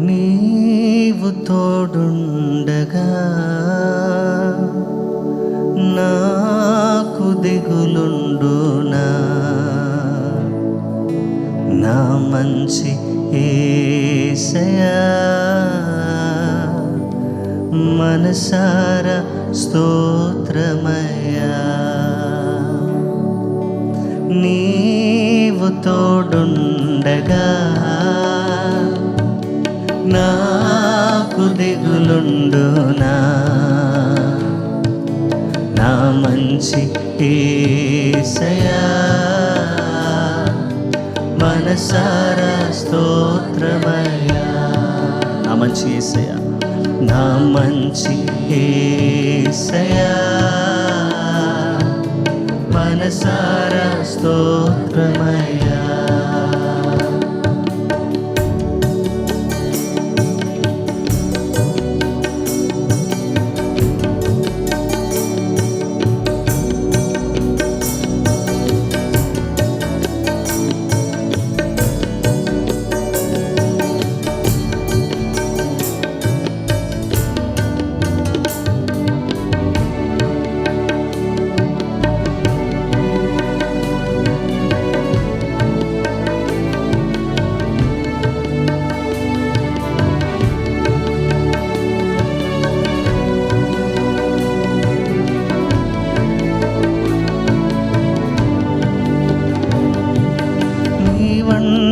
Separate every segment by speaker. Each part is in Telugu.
Speaker 1: నీవు తోడుండగా నాకు దిగులుండునా? నా మంచి ఏసయా మనసార స్తోత్రమయ్యా. నీవు తోడుండగా నాకు దిగులుండునా? నా మంచి ఏసయా మనసారా స్తోత్రమయా నా మంచి ఏసయా నా మంచి ఏసయా మనసారా స్తోత్రమయా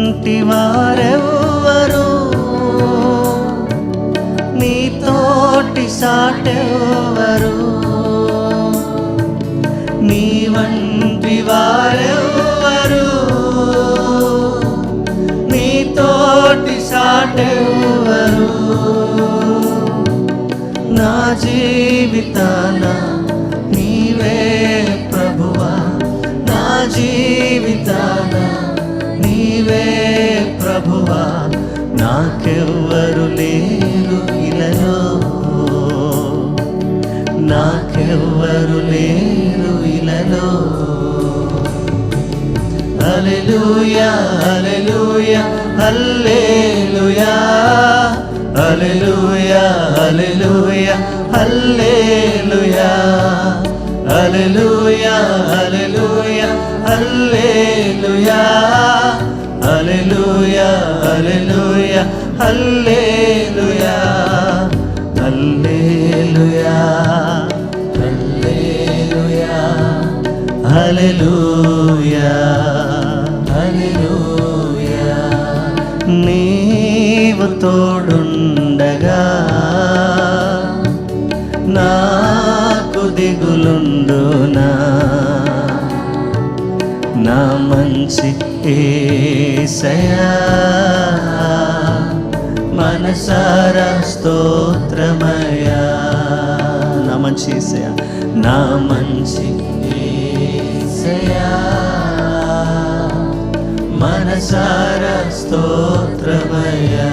Speaker 1: వంటి వారెవ్వరు నీతోటి సాటెవ్వరు. నీ వంటి వారెవ్వరు నీతోటి సాటెవ్వరు. నా జీవితాన నీవే ప్రభువా నా జీవితాన నీవే ప్రభువా నాకెవ్వరు లేరు ఇలలో. నాకెవ్వరు లేరు ఇలలో. Alleluia alleluia hallelujah. Alleluia alleluia hallelujah. Alleluia alleluia hallelujah. Hallelujah hallelujah hallelujah hallelujah hallelujah hallelujah hallelujah. నీవు తోడుండగా నాకు దిగులుండునా? నా నుంచి ఏసయా మనసారా స్తోత్రమయా. నా మంచి ఏసయా నా మంచి ఏసయా మనసారా స్తోత్రమయా.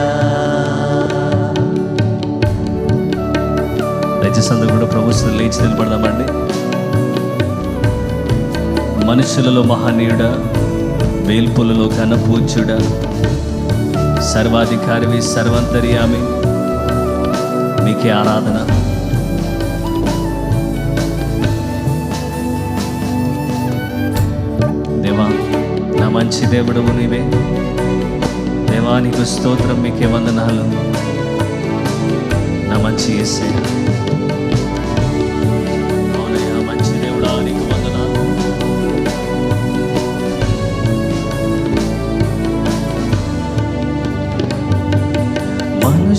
Speaker 1: దయచేసి కూడా ప్రభుత్వం లేచి నిలబడదామండి. మనుషులలో మహనీయుడా వేల్పులలో ఘనపూజ్యుడ సర్వాధికారివి సర్వంతర్యామి. మీకే ఆరాధన. దేవా నా మంచి దేవుడవు నీవే. దేవా నీకు స్తోత్రం మీకే వందనాలు. నా మంచి ఏసే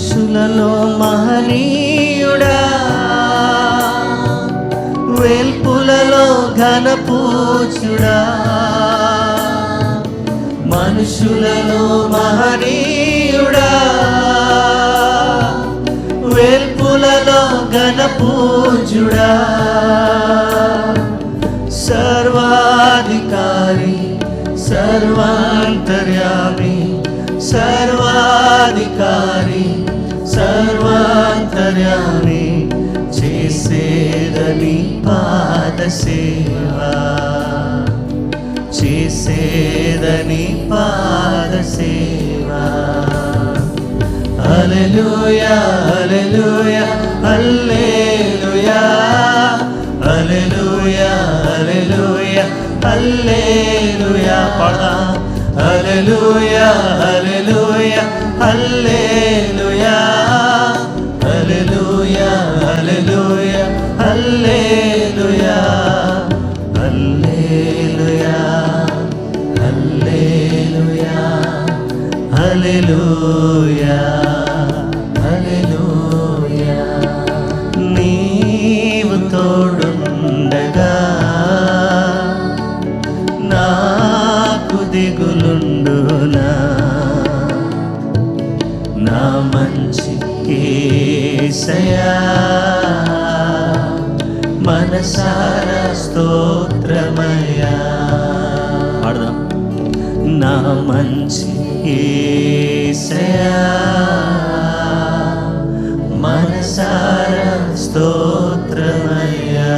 Speaker 1: యేసులలో మహనీయుడా. వేల్పులలో ఘనపూచుడా మనుషులలో మహనీయుడా. వేల్పులలో ఘనపూజుడా సర్వాధికారి సర్వాంతర్యామి సర్వాధికారి. కార్యాలే చేసేదని పాద సేవ. చేసేదని పాద సేవ. అలలుయా అలలుయా అల్లేలుయా అలలుయా అలలుయా అల్లేలుయా పడా అలలుయా హల్లెలూయా హల్లెలూయా. నీవు తోడుండగా నాకు దిగులుండునా. నా మంచి ఏసయా మనసార స్తోత్రమయ్యా. పాడదాం. నా మంచి ఏసయా మనసార స్తోత్రమయ్యా.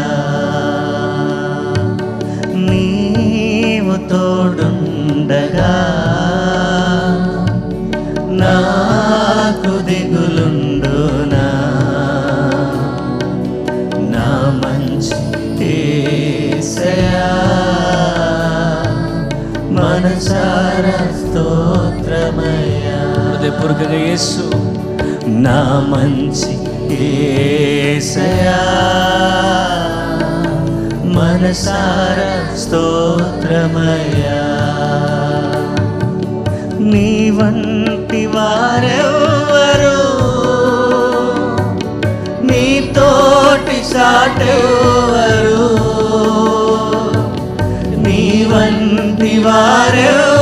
Speaker 1: నీవు తోడుండగా నాకు దిగులుండునా. నా మంచి ఏసయా మనసార స్తోత్రమయ్యా హృదయపూర్వకంగా యేసు నా మంచి ఏసయా మనసార స్తోత్రమయ్యా. నీ వంటి వారెవరు నీ తోటి సాటెవరు నీ వంటి వారెవరు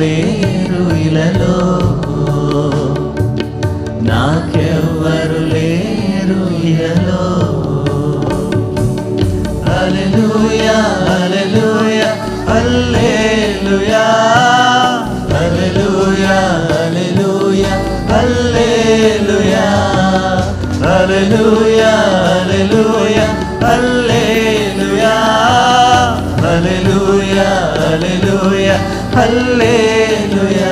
Speaker 1: లేరు ఇలలో. నాకెవ్వరు లేరు ఇలలో. Alleluia alleluia alleluia alleluia alleluia alleluia alleluia alleluia alleluia అలెలు hallelujah hallelujah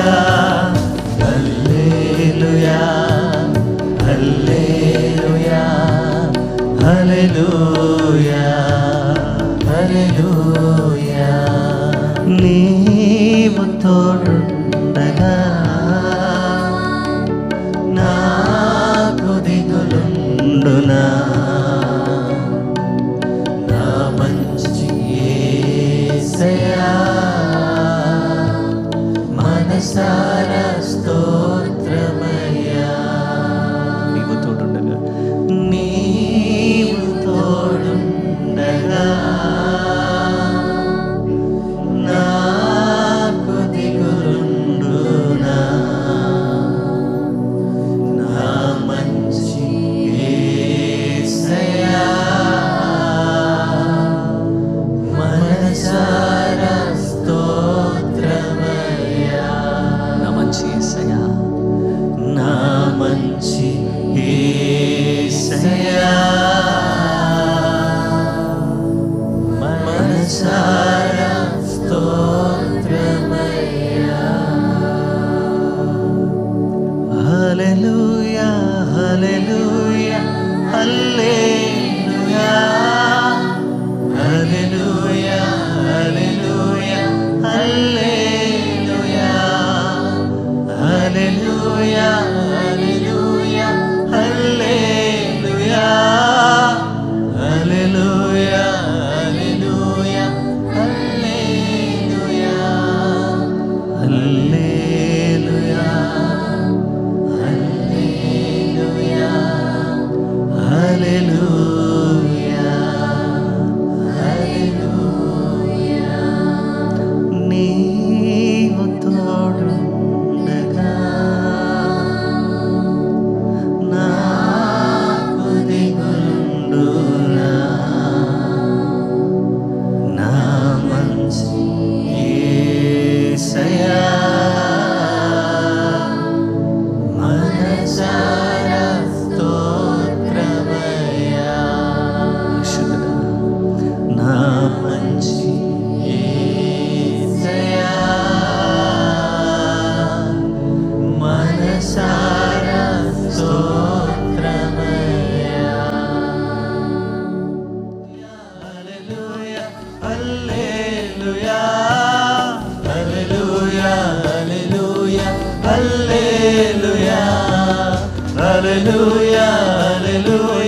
Speaker 1: തന്നെ
Speaker 2: హల్లెలూయా హల్లెలూయా హల్లెలూయా హల్లెలూయా